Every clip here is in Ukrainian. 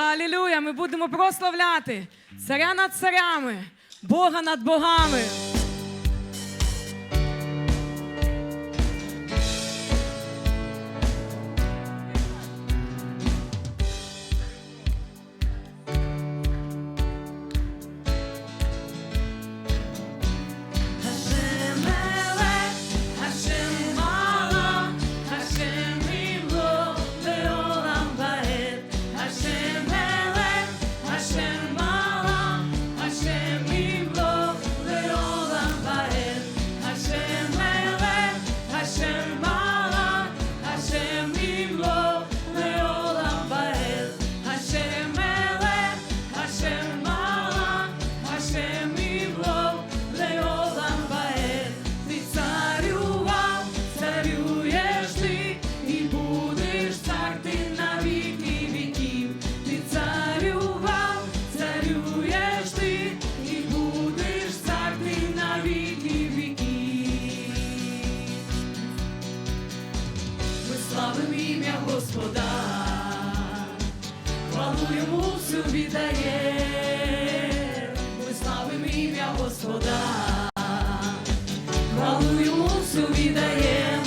Халілюя! Ми будемо прославляти царя над царями, Бога над богами. Хвалу йому всю віддає. Ми славимо ім'я Господа, хвалу йому всю віддає.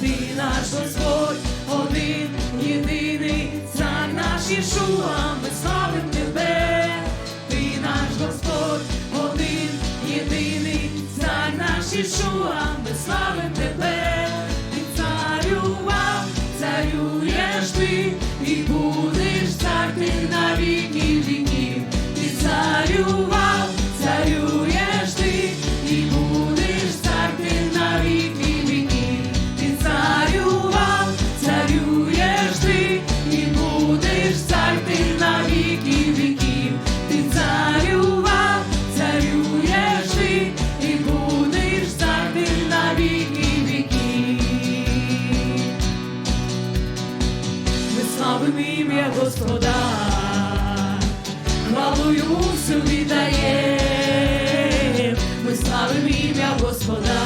Ти наш Господь, один, єдиний, цар наш Ішуа, ми славимо тебе. Ти наш Господь, один, єдиний, цар наш Ішуа, ми славимо тебе. Царював, царюєш ти, на віки віків. Ти царював, царюєш ти, і будеш цар ти на віки віків. Ти царював, царюєш ти, і будеш цар ти на віки віків. Ми славимо ім'я Господа, хвалу всю віддає. Ми славимо ім'я Господа,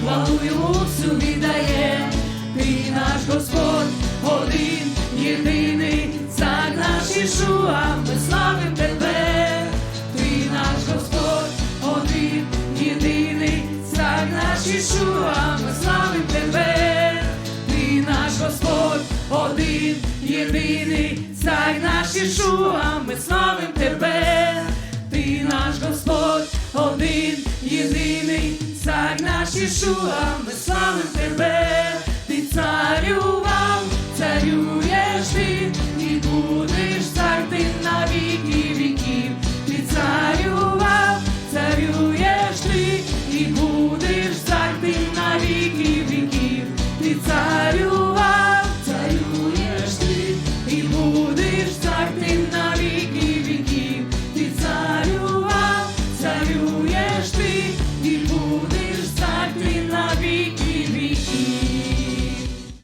хвалу йому всю віддає. Ти наш Господь, один, єдиний, цар наш Ішуа, ми славимо тебе. Ти наш Господь, один, єдиний, цар наш Ішуа, ми славимо тебе. Ти наш Господь, один, єдиний, наш Ішуа, ми славим тебе, ти наш Господь, один єдиний, цар. Наш Ішуа, ми славим тебе, ти царював, царюєш ти.